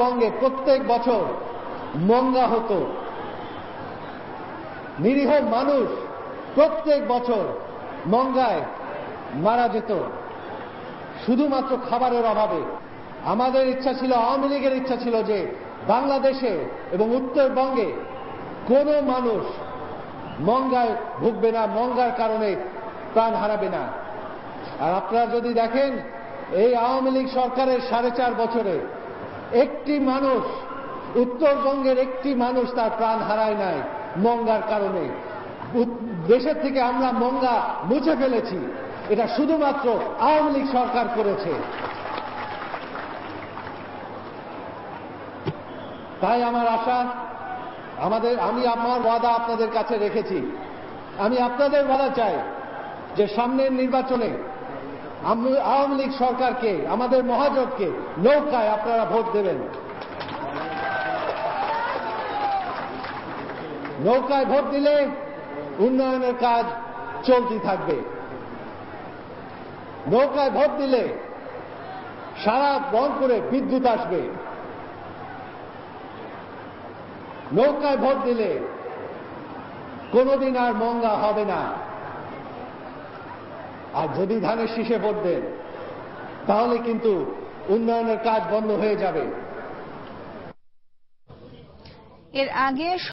বঙ্গে প্রত্যেক বছর মঙ্গা হতো। নিরীহ মানুষ প্রত্যেক বছর মঙ্গায় মারা যেত। শুধুমাত্র খাবারের অভাবে। আমাদের ইচ্ছা ছিল, আওয়ামী লীগের ইচ্ছা ছিল যে বাংলাদেশে এবং উত্তরবঙ্গে কোন মানুষ মঙ্গায় ভুগবে না, মঙ্গার কারণে প্রাণ হারাবে না। আর আপনারা যদি দেখেন, এই আওয়ামী লীগ সরকারের সাড়ে চার বছরে একটি মানুষ উত্তরবঙ্গের একটি মানুষ তার প্রাণ হারায় নাই, মঙ্গার কারণে। দেশের থেকে আমরা মঙ্গা মুছে ফেলেছি। এটা শুধুমাত্র আওয়ামী লীগ সরকার করেছে। তাই আমার আশা, আমাদের, আমি আমার ওয়াদা আপনাদের কাছে রেখেছি। আমি আপনাদের ওয়াদা চাই যে সামনের নির্বাচনে আওয়ামী লীগ সরকারকে, আমাদের মহাজোটকে নৌকায় আপনারা ভোট দেবেন। নৌকায় ভোট দিলে উন্নয়নের কাজ চলতি থাকবে। নৌকায় ভোট দিলে সারা রংপুরে বিদ্যুৎ আসবে। নৌকায় ভোট দিলে কোনোদিন আর মঙ্গা হবে না। আর যদি ধানের শীষে দেন তাহলে কিন্তু উন্নয়নের কাজ বন্ধ হয়ে যাবে। এর আগে